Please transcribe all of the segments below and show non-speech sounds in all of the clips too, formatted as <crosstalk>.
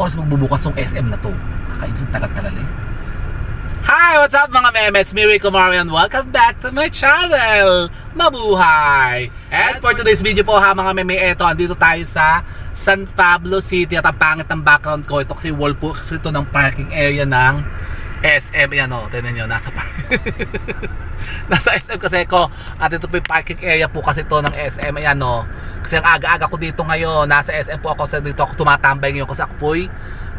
oras magbubukas yung SM na to? Kakainsin tagal-tagal eh. Hi! What's up mga meme? It's me, Rico Marian. Welcome back to my channel! Mabuhay! And for today's video po ha mga meme, eto, andito tayo sa San Pablo City at ang pangit ng background ko. Ito kasi wall po kasi ito ng parking area ng SM. Yan o, tinan nyo, nasa park. <laughs> nasa SM kasi ko. At ito po yung parking area po kasi ito ng SM. Ayan o. Kasi ang aga-aga ko dito ngayon, nasa SM po ako. Kasi dito ako tumatambay ngayon kasi ako po'y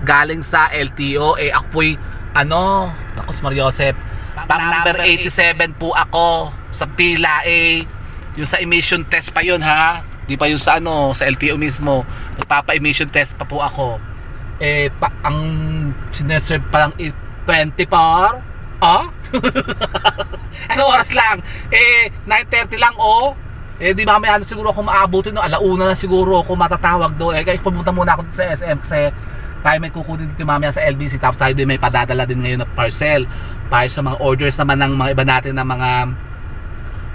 galing sa LTO. Eh ako po'y ano, naku si Mario Joseph, pang number 87 po ako sa pila eh. Yung sa emission test pa yun ha. Di pa yung sa ano, sa LTO mismo. Nagpapa-emission test pa po ako. Eh, pa, ang sineserve pa lang eh, 24? Ah? <laughs> ano oras lang? Eh, 9.30 lang oh. Eh, di mamaya na siguro ako maabutin no, alauna na siguro ako matatawag doon. Eh, kaya pumunta muna ako sa SM kasi tayo may kukunin dito mamaya sa LBC tapos tayo din may padadala din ngayon na parcel para sa mga orders naman ng mga iba natin na mga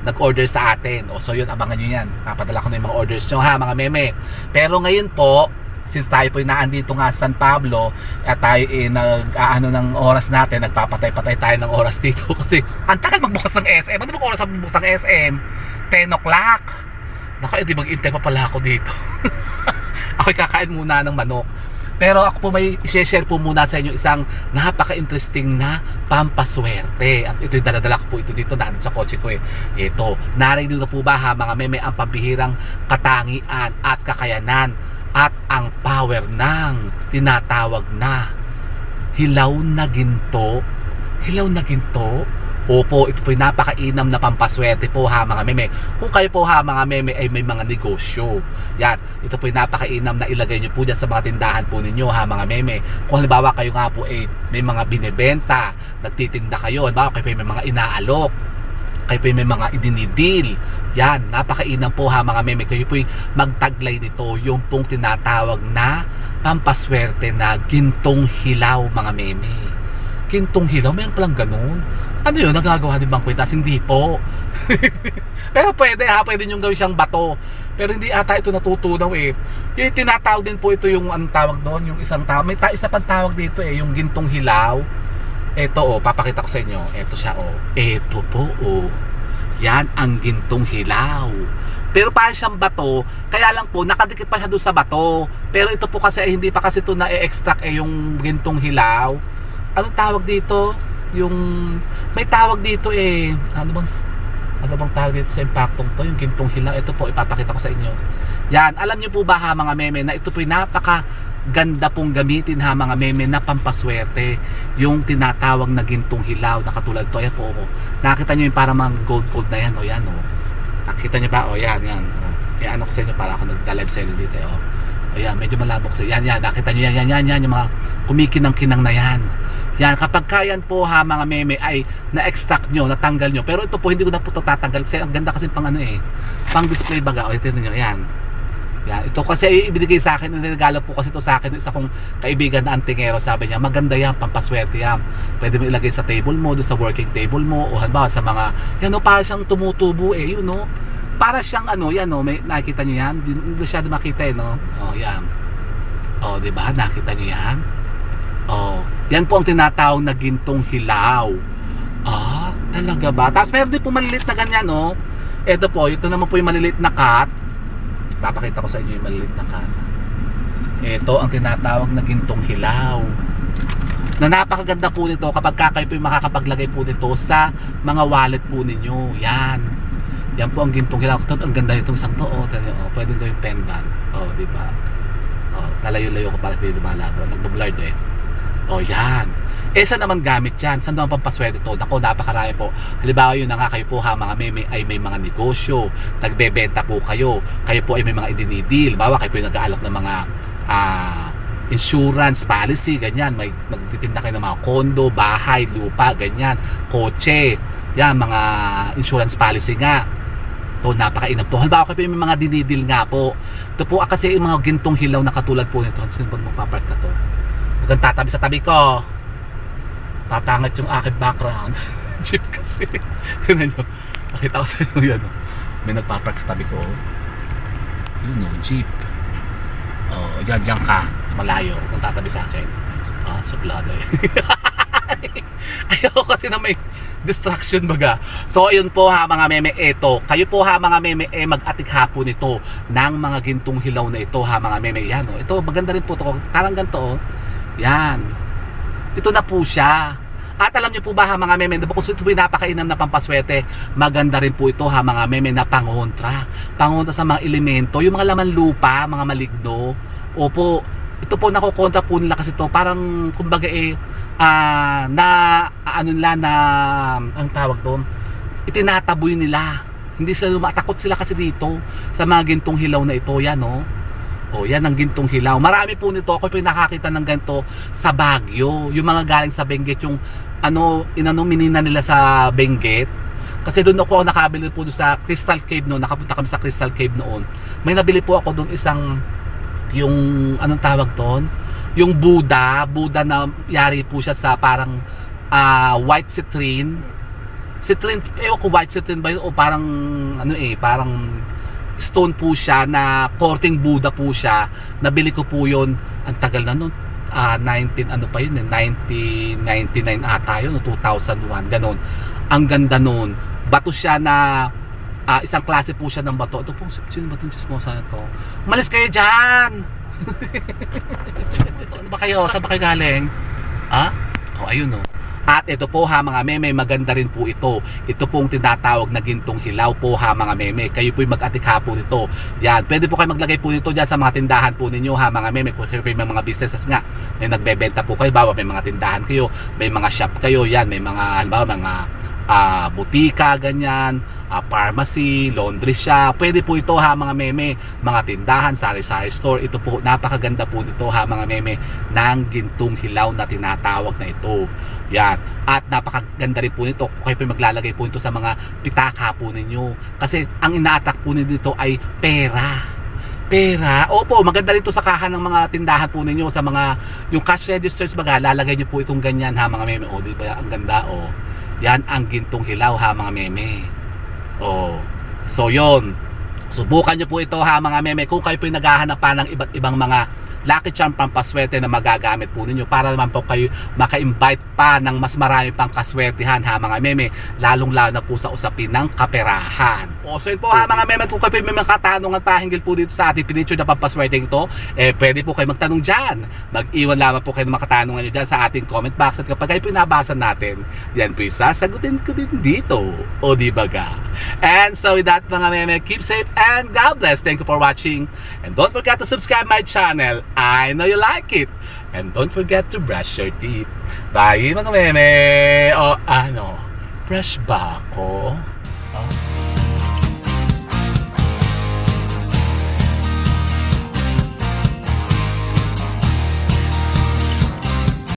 nag-order sa atin. O so yun, abangan nyo yan. Papadala ko na yung mga orders nyo ha, mga meme. Pero ngayon po, since tayo po naandito nga sa San Pablo at tayo eh, nag aano ng oras natin, nagpapatay-patay tayo ng oras dito <laughs> kasi ang tagal magbukas ng SM. Ano bang oras ang ng SM? 10 o'clock. Naku, edi mag-intay pa pala ako dito. <laughs> Ako'y kakain muna ng manok. Pero ako po may i-share po muna sa inyo isang napaka-interesting na pampaswerte. At ito'y daladala ko po ito dito na sa kotse ko eh. Ito, narinig na po ba ha mga meme ang pambihirang katangian at kakayanan at ang power ng tinatawag na hilaw na ginto. Hilaw na ginto? Opo, ito po yung napakainam na pampaswerte po ha mga meme. Kung kayo po ha mga meme ay may mga negosyo. Yan, ito po yung napakainam na ilagay nyo po dyan sa mga tindahan po ninyo ha mga meme. Kung halimbawa kayo nga po ay may mga binebenta, nagtitinda kayo, halimbawa kayo may mga inaalok, kayo po ay may mga idinidil. Yan, napakainam po ha mga meme. Kayo po ay magtaglay nito yung pong tinatawag na pampaswerte na gintong hilaw mga meme. Gintong hilaw, mayroon palang ganun. Ano yun, nagagawa din bang kwentas? Hindi po. <laughs> Pero pwede ha, pwede nyo gawin siyang bato. Pero hindi ata ito natutunaw eh. Yung tinatawag din po ito yung anong tawag doon, yung isang tawag. May ta isa pang tawag dito eh, yung gintong hilaw. Ito oh, papakita ko sa inyo. Ito siya oh. Ito po oh. Yan ang gintong hilaw. Pero parang siyang bato, kaya lang po, nakadikit pa siya doon sa bato. Pero ito po kasi, eh, hindi pa kasi ito na-extract eh, yung gintong hilaw. Anong tawag dito? Yung, may tawag dito eh, ano bang, ano bang tawag dito sa impactong to? Yung gintong hilaw. Ito po, ipapakita ko sa inyo. Yan, alam niyo po ba ha mga meme na ito po napaka ganda pong gamitin ha mga meme na pampaswerte yung tinatawag na gintong hilaw na katulad to ayan po oh. nakita nyo yung parang mga gold gold na yan o oh, yan o oh. nakita nyo ba o oh, yan yan oh. yan ano ko sa inyo para ako nagdalive sa inyo dito eh, oh. o yan medyo malabo kasi yan yan nakita nyo yan yan yan yan yung mga kumikinang kinang na yan yan, kapag kayan po ha mga meme ay na-extract nyo, natanggal nyo. Pero ito po hindi ko na po ito tatanggal kasi ang ganda kasi pang ano eh. Pang display baga. O ito nyo, yan. Yan, ito kasi ay ibinigay sa akin, niregalo po kasi ito sa akin isa kong kaibigan na antingero. Sabi niya, maganda yan, pampaswerte yan. Pwede mo ilagay sa table mo, sa working table mo, o halimbawa sa mga, yan o, para siyang tumutubo eh, yun o. Para siyang ano, yan o, may, nakita niyo yan? Hindi masyado makita eh, no? O, yan. O, di ba? Nakita niyo yan? O, yan po ang tinatawag na gintong hilaw. Ah, talaga ba? Tapos meron din po maliliit na ganyan, oh. Ito po, ito naman po yung maliliit na cut. Papakita ko sa inyo yung maliliit na cut. Ito ang tinatawag na gintong hilaw. Na napakaganda po nito kapag kayo po yung makakapaglagay po nito sa mga wallet po ninyo. Yan. Yan po ang gintong hilaw. Ito, ang ganda nitong isang to. Oh, tayo, oh, pwede gawing pendant. Oh, di ba? Oh, talayo-layo ko para hindi lumalago. Nagbablard eh. Oh, yan. Eh, saan naman gamit yan? Saan naman pampaswerte to? Ako, napakarami po. Halimbawa yun na nga kayo po ha, mga meme ay may mga negosyo. Nagbebenta po kayo. Kayo po ay may mga idinidil. Halimbawa, kayo po yung nag-aalok ng mga ah, insurance policy, ganyan. May nagtitinda kayo ng mga kondo, bahay, lupa, ganyan. Kotse. Yan, mga insurance policy nga. To, napakainam to. Halimbawa, kayo may mga dinidil nga po. Ito po ah, kasi yung mga gintong hilaw na katulad po nito. Sino ba magpapark ka to? Huwag tatabi sa tabi ko. Papangat yung aking background. <laughs> Jeep kasi. Tignan nyo. Nakita ko sa inyo yan. oh. May nagpapark sa tabi ko. oh. Yun o, jeep. Oh, dyan, dyan ka. Sa malayo. Huwag tatabi sa akin. Ah, suplado eh. <laughs> Ayoko kasi na may distraction baga. So ayun po ha mga meme ito. Kayo po ha mga meme eh mag-atik hapon ito ng mga gintong hilaw na ito ha mga meme. Yan oh. Ito maganda rin po to. Parang ganito oh. Yan. Ito na po siya. At alam niyo po ba ha mga meme, kung ito po yung napakainam na pampaswerte, maganda rin po ito ha mga meme na pangontra. Pangontra sa mga elemento, yung mga laman lupa, mga maligno. Opo, ito po nakokontra po nila kasi to parang kumbaga eh ah, na ano nila na ang tawag doon itinataboy nila hindi sila lumatakot sila kasi dito sa mga gintong hilaw na ito yan no Oh, yan ang gintong hilaw. Marami po nito. Ako po nakakita ng ganito sa Baguio. Yung mga galing sa Benguet, yung ano, inano minina nila sa Benguet. Kasi doon ako nakabili po doon sa Crystal Cave noon. Nakapunta kami sa Crystal Cave noon. May nabili po ako doon isang yung anong tawag doon? Yung Buddha, Buddha na yari po siya sa parang ah, white citrine. Citrine, ewan ko white citrine ba yun o parang ano eh, parang stone po siya na korting Buddha po siya. Nabili ko po yun. Ang tagal na nun. Ah, 19 ano pa yun eh 1999 ata yun o 2001 ganon ang ganda nun. Bato siya na ah, isang klase po siya ng bato. Ito po sino ba itong chismosa na to? Malis kayo dyan! <laughs> Ano ba kayo? Saan ba kayo galing? Ah? Oh ayun oh at ito po ha mga meme, maganda rin po ito. Ito pong tinatawag na gintong hilaw po ha mga meme. Kayo po'y mag-atik po nito. Yan, pwede po kayo maglagay po nito dyan sa mga tindahan po ninyo ha mga meme. Kung kayo may mga businesses nga, may nagbebenta po kayo, bawa may mga tindahan kayo, may mga shop kayo, yan, may mga, halimbawa mga ah, butika, ganyan, ah, pharmacy, laundry shop. Pwede po ito ha mga meme, mga tindahan, sari-sari store. Ito po, napakaganda po nito ha mga meme ng gintong hilaw na tinatawag na ito. Yan. At napakaganda rin po nito kayo po maglalagay po ito sa mga pitaka po ninyo. Kasi ang ina-attack po nito ay pera pera. Opo, maganda rin to sa kahan ng mga tindahan po ninyo sa mga yung cash registers baga, lalagay niyo po itong ganyan ha mga meme. O, di ba? Ang ganda o. Yan ang gintong hilaw ha mga meme. O. So, yon. Subukan niyo po ito ha mga meme kung kayo po naghahanap pa ng iba't ibang mga lucky charm pampaswerte na magagamit po ninyo para naman po kayo maka-invite pa ng mas marami pang kaswertihan ha mga meme lalong lalo na po sa usapin ng kaperahan. O so yun po ha mga meme kung kayo may mga katanungan pa hinggil po dito sa ating pinicture na pampaswerte ito eh pwede po kayo magtanong dyan. Mag-iwan lamang po kayo ng mga katanungan nyo dyan sa ating comment box at kapag kayo po nabasa natin yan po sasagutin ko din dito. O di ba? And so with that mga meme keep safe and God bless. Thank you for watching and don't forget to subscribe my channel. I know you like it. And don't forget to brush your teeth. Bye mga meme. O ano, brush ba ako? Oh.